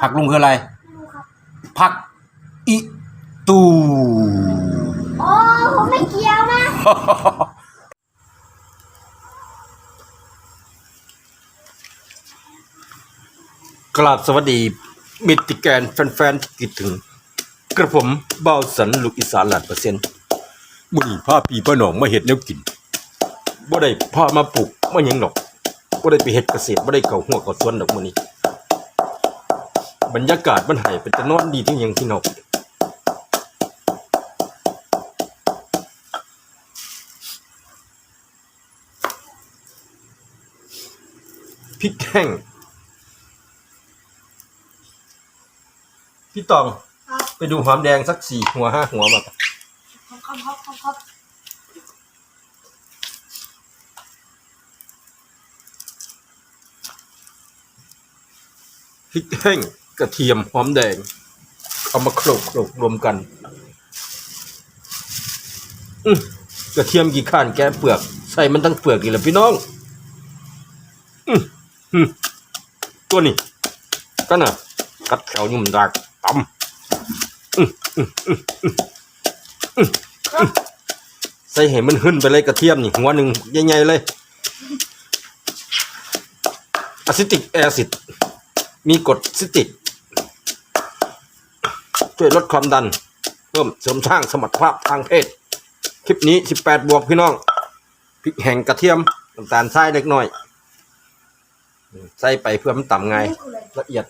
ผักลุงคืออะไรไม่รู้ครับผักอิตูโอ้ผมไม่เกี่ยวนะกราบสวัสดี มิตรแกนแฟนๆที่คิดถึง กระผมเบาสันลูกอีสานหลานเปอร์เซ็นต์มื้อนี้พาพี่พ่อน้องมาเฮ็ดแนวกินบ่ได้พามาปลูกมาหยังดอกบ่ได้ไปเฮ็ดเกษตรบ่ได้เข้าหัวเข้าสวนดอกมื้อนี้ บรรยากาศมันให้เป็นตะนอนดีที่หยังพี่น้องพริกแห้งพี่ตองครับไปดูหอมแดงสักสี่หัวห้าหัวมาก่อนครับครับครับครับครับพริกแห้ง กระเทียมหอมแดง เอามาโขลกโขลกรวมกันอืกระเทียมกี่ข้านแกะเปลือก ใส่มันทั้งเปลือกนี่แหละพี่น้องอืตัวนี้ก็น่ะกัดแถวยุ่มดากตำใส่ให้มันหึ่นไปเลยกระเทียมนี่หัวหนึ่งใหญ่ๆเลยอะซิติกแอซิดมีกรดซิตริก ช่วยลดความดัน เพิ่มเสริมสร้างสมรรถภาพทางเพศ คลิปนี้ 18 บวกพี่น้องพริกแห้งกระเทียมน้ำตาลทรายเล็กน้อย ใส่ไปเพื่อมันต่ำไงนี่คืออะไรละเอียด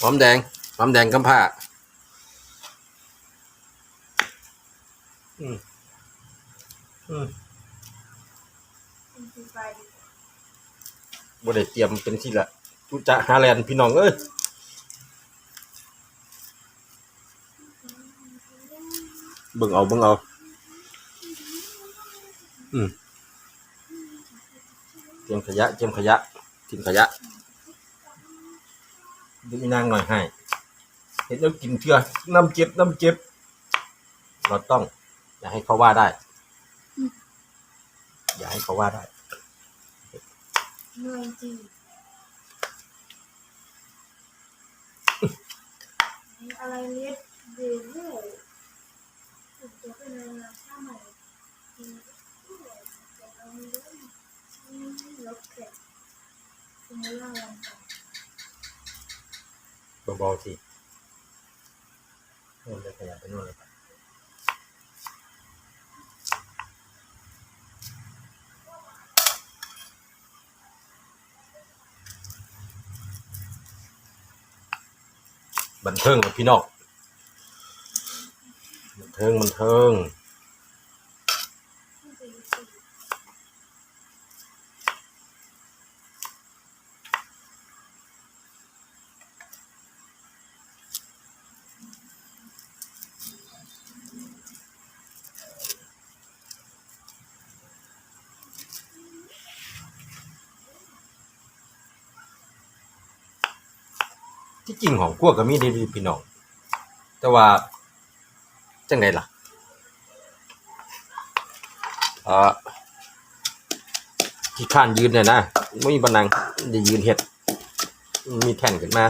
หอมแดงหอมแดงกำผ้าอืมอืมมันคือไฟดิบ่ได้เตรียมเป็นที่ละจุจะหาแลนด์พี่น้องเอ้ย เบิ่งเอาเบิ่งเอา อืมเตรียมขยะเตรียมขยะทิ้งขยะดูอีนางหน่อยให้เห็นแล้วกินเถื่อน้ำเจ็บน้ำเจ็บ เราต้อง อย่าให้เขาว่าได้ อย่าให้เขาว่าได้เหนื่อยจริงอะไรเล็ดเดวิลผมจะเป็นอะ เบาๆสิโน่นเลยขยับไปโน่นเลยครับบันเทิงกับพี่น้อง บันเทิงบันเทิงที่จริงของพวก็มีดีพี่น้องแต่ว่า จังไดล่ะเอ่อที่ข้านยืนเนี่ยนะไม่มีบันนังจะยืนเห็ด มีแท่นขึ้นมา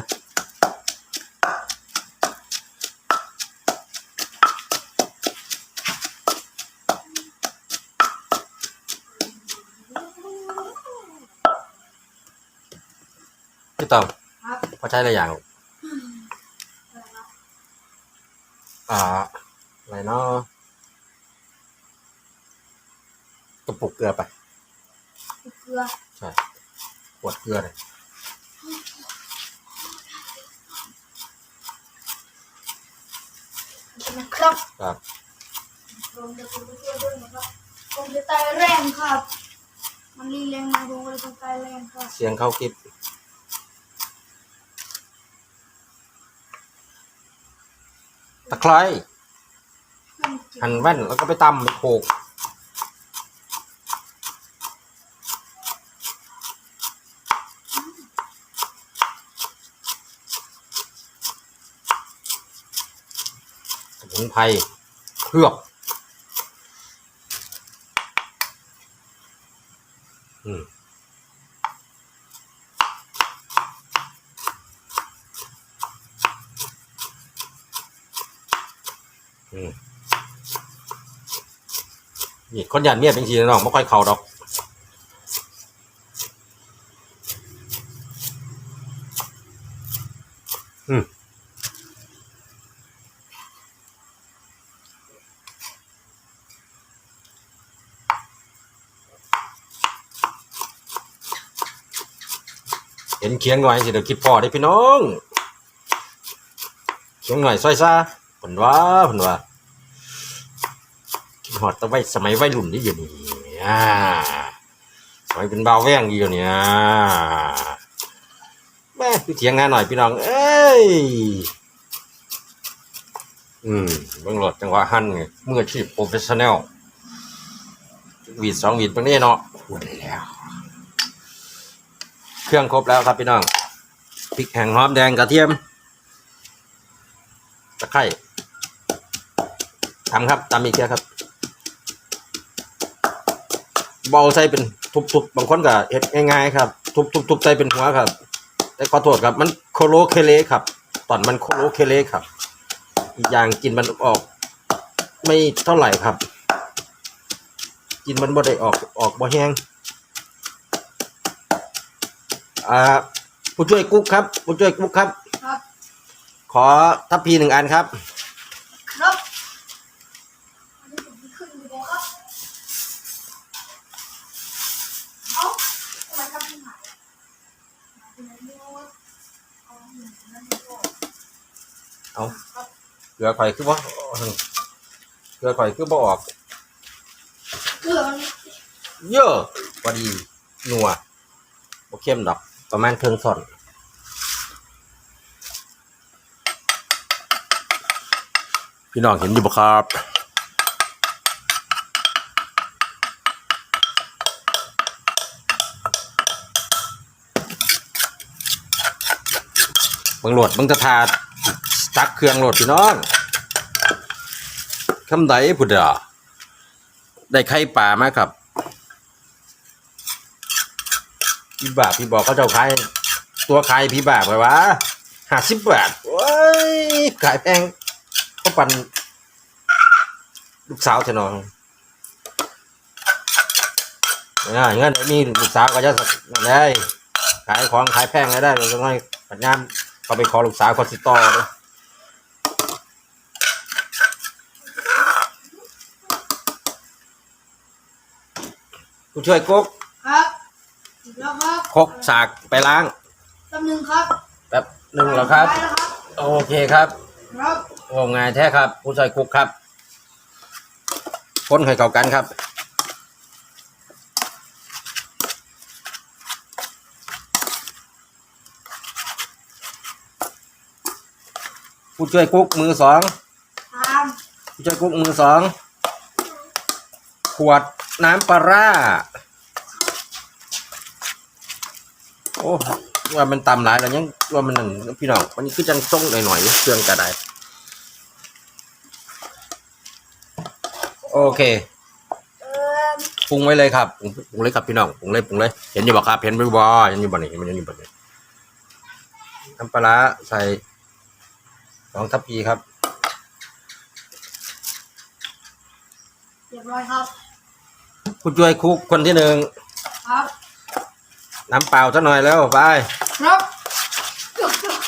พี่ตองครับพอใช้อะไรอย่างลูกอะไรนะอ่า อะไรเนาะกระปุกเกลือไป เกลือใช่ขวดเกลือเลยนะครับครับผมจะไปเที่ยวด้วยนะครับผมจะตายแรงครับ มันรีแรงมาผมก็เลยต้องตายแรงครับ เสียงเข้าคลิปตะไคร้ หั่นแว่นแล้วก็ไปตำไปโขกสมุไพรเคลือบอืมอืม นี่คนหยาดเมียเป็นทีน้องไม่ค่อยเข้าดอกอืมเห็นเคียงหน่อยสิเดี๋ยวคิดพอได้พี่น้องเคียงหน่อยซอยซาผนว่าผนว่า หอดตะไว้สมัยวัยรุ่นนี่อยู่นี่สมัยเป็นบ่าวแว่งอยู่เนี่ยแม่คือเถียงงานหน่อยพี่น้อง เอ้ย อืมเบิ่งรถจังหวะหันไงเมืออชีพโปรเฟชชั่นแนลวีดสองวีดตรงนี้เนาะพูดได้แล้ว เครื่องครบแล้วครับพี่น้องพริกแห้งหอมแดงกระเทียมตะไคร้ทำครับตามอีกแค่ครับ เบาใส่เป็นทุบๆบางคนก็เฮ็ดง่ายๆครับ ทุบๆๆใส่เป็นหัวครับ แต่ขอโทษครับมันโคโลเคเลครับ ตอนมันโคโลเคเลครับ อีกอย่างกินมันออก ไม่เท่าไหร่ครับ กินมันบ่ได้ออกออกบ่แห้งอ่าผู้ช่วยกุ๊กครับ ผู้ช่วยกุ๊กครับ ครับ ขอทัพพีหนึ่งอันครับ ครับอันนี้ผมขึ้นอยู่แล้วครับ เอาเกลือข่อยคือบ่เกลือข่อยคือบ่ออกเกลือมันเยอะพอดีนัวบ่เข้มดอก ประมาณครึ่งส่อนพี่น้องเห็นอยู่บ่ครับบิ่งหลดบิ่งจะทา ตักเครื่องโหลดพี่น้องคำใดพุดอะได้ไข่ป่ามาครับพี่บาพี่บอกเขาเจ้าขายตัวขายพี่บาไปวะห้าสิบบาทโอ้ยขายแพงก็ปันลูกสาวเถอะน้องเนี่ยเงินมีลูกสาวก็จะได้ขายของขายแพงก็ได้เราจะให้ปัญญาเขาไปขอลูกสาวคนสิต่อเลย ผู้ช่วยกุ๊กครับอีกแล้วครับคกสากไปล้างตำหนึ่งครับแป๊บหนึ่งแล้วครับไปแล้วครับ โอเคครับครับโอ้งายแท้ครับ ผู้ช่วยกุ๊กครับคนให้เข้ากันครับ ผู้ช่วยกุ๊กมือสอง ตามผู้ช่วยกุ๊กมือสองขวด น้ำปลาร่า โอ้ว่ามันตำหลายแล้วยังว่ามันนั่นพี่น้องวันนี้คือจังต้งหน่อยๆเครื่องกระไดโอเคปรุงไว้เลยครับปรุงเลยครับพี่น้องปรุงเลยปรุงเลยเห็นอยู่บ่ครับเห็นบ่บ่เห็นอยู่บ่นี่เห็นมันอยู่บ่นี่น้ำปลาร้าใส่สองทัพพีครับเรียบร้อยครับ ผู้ช่วยคุกคนที่หนึ่งครับน้ำเปล่าสักหน่อยแล้วไปครับจุกจุก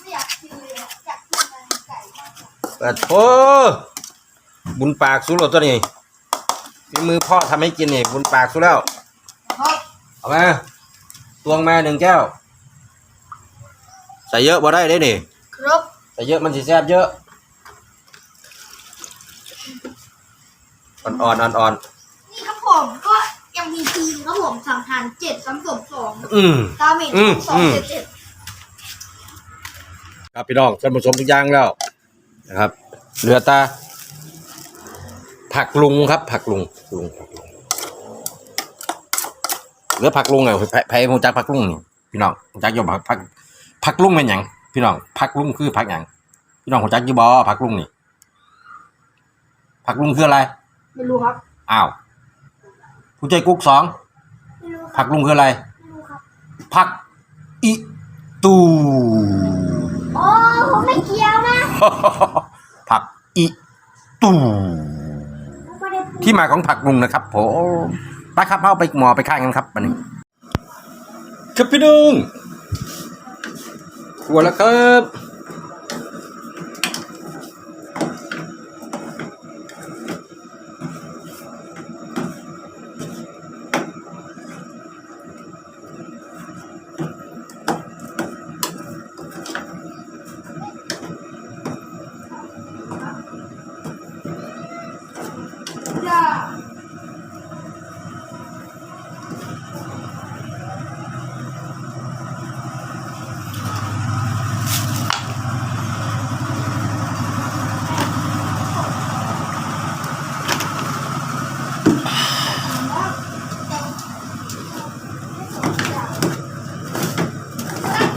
ไม่อยากกินเลยอะอยากกินอะไรไก่มากกว่าเปิดโอ้บุญปากสู้แล้วตัวนี้ฝีมือพ่อทำให้กินนี่บุญปากสู้แล้วครับเอามาตวงมาหนึ่งแก้ว ใส่เยอะบ่ได้เด้นี่ครับ ใส่เยอะมันสิแซ่บเยอะ อ่อนๆอ่อนนี่ครับผมก็ยังมีทีมครับผมสั่งทานเจ็ดซ้ำสมสองๆอืมตาเมจอืมสองอืม เจ็ดเจ็ดครับพี่น้องส่วนผสมทุกอย่างแล้วนะครับ เหลือแตา ผักลุงครับ ผักลุงลุงผักลุงเหลือผักลุงไงไผ่ไผ่หูจักผักลุงนี่พี่น้องหูจักอยู่บ่ผักผักลุงเป็นหยังพี่น้องผักลุงคือผักหยังพี่น้องหูจักอยู่บ่ผักลุงนี่ผักลุงคืออะไร ไม่รู้ครับ อ้าวผู้ใจกุ๊กสอง ไม่รู้คผัรับกลุงคืออะไร ไม่รู้ครับผักอีตู โอ้ผมไม่เกี่ยวนะผักอิตูไม่ได้พูดที่มาของผักบุ้งนะครับผมไปครับเอาไปหมอไปข้างกันครับวันนี้ครับพี่นุงหัวแล้วครับ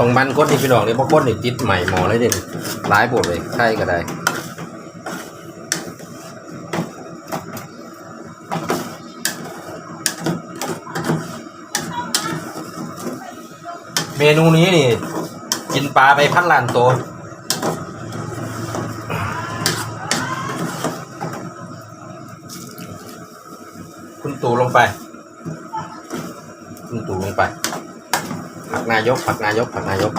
ต้องมันก้นนี่พี่น้องเลยเพราะก้นนี่ติดใหม่หมอเลยเด่นร้ายปวดเลยไข้ก็ได้เมนูนี้นี่ กินปลาไปพันล้านตัวคุณตู่ลงไป คุณตู่ลงไป ผักนายกผักนายกผักนายก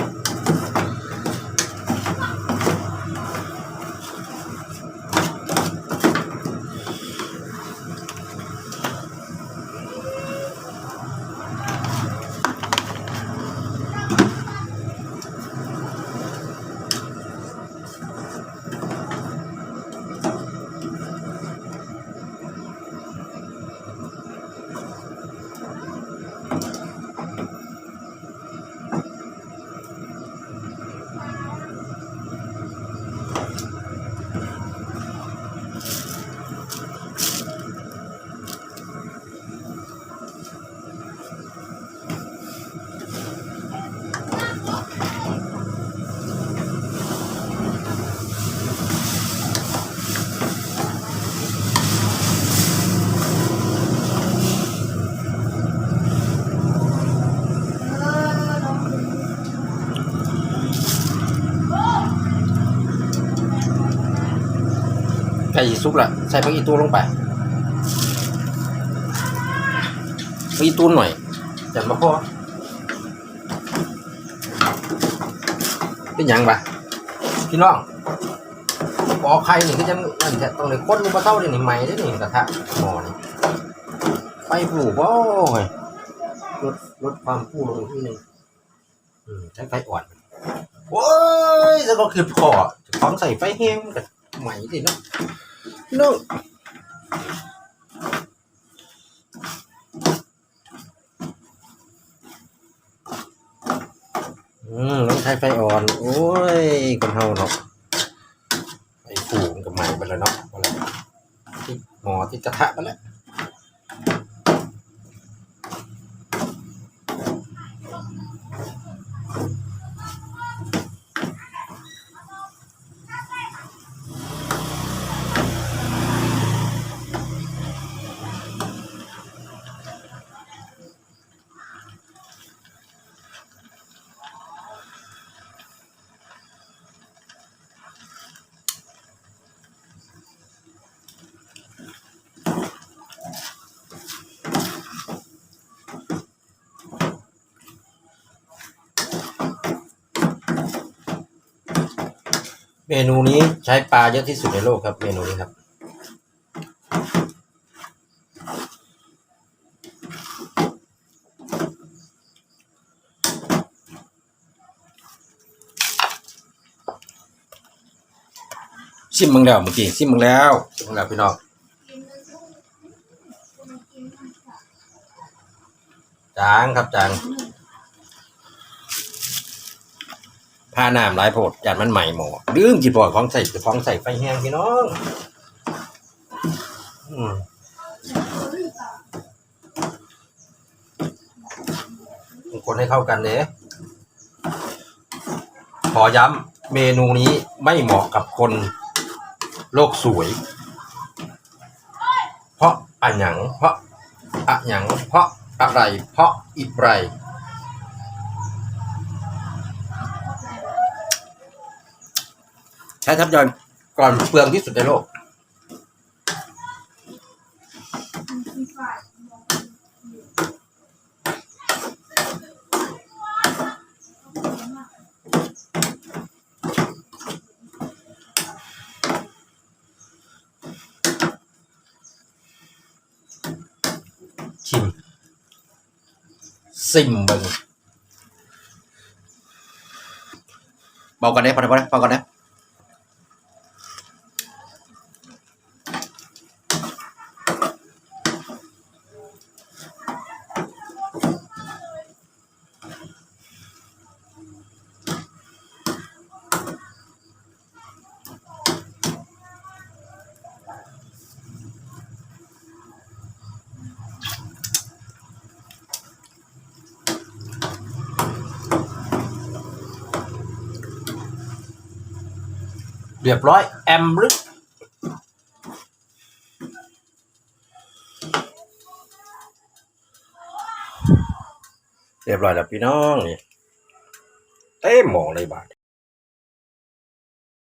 ไก่ซุกละใส่ผักอีตูลงไปผักอีตูหน่อยจันมาพ่อเป็นหยังปะพี่น้องปอกไข่นี่คือจังนั่นแท้ต้องเลยคนมาเท่าเดี๋ยวนี่ใหม่เด้อนี่งกระทะหมอนี่ไฟผูบ่เฮ้ยลดลดความผูลงอีกทีหนึงใช้ไฟอ่อนโอ้ยแล้วก็คือพอของใส่ไฟแห้งกับใหม่ดิเนาะ ลูกอืมต้องใช้ไฟอ่อน โอ้ยคนเฮาเนาะไฟฟูมันกับใหม่ไปแล้วเนาะอะไรที่หมอที่กระทะไปแล้ว มนูนี้ใช้ปลาเยอะที่สุดในโลกครับเมนูนี้ครับ ชิมมึงแล้วเมื่อกี้ชิมมึงแล้วชิมมึงแล้วพี่น้องจางครับจาง ผ้าน้ำหลายโพดยานมันใหม่หมอลืมกี่ปอดของใส่ของใส่ไฟแห้งพี่น้องอืมคนให้เข้ากันเด้ขอย้ำเมนูนี้ไม่เหมาะกับคนโลกสวย เพราะอะหยังเพราะอะหยังเพราะอะไรเพราะอิไร ใช้ทับยอนก่อนเปลืองที่สุดในโลก ชิมซิมเบิงเบากันได้พอได้พอได้พอกันได้ เรียบร้อย แอมบรึกเรียบร้อยแล้วพี่น้องนี่เต้มหมองเลยบาท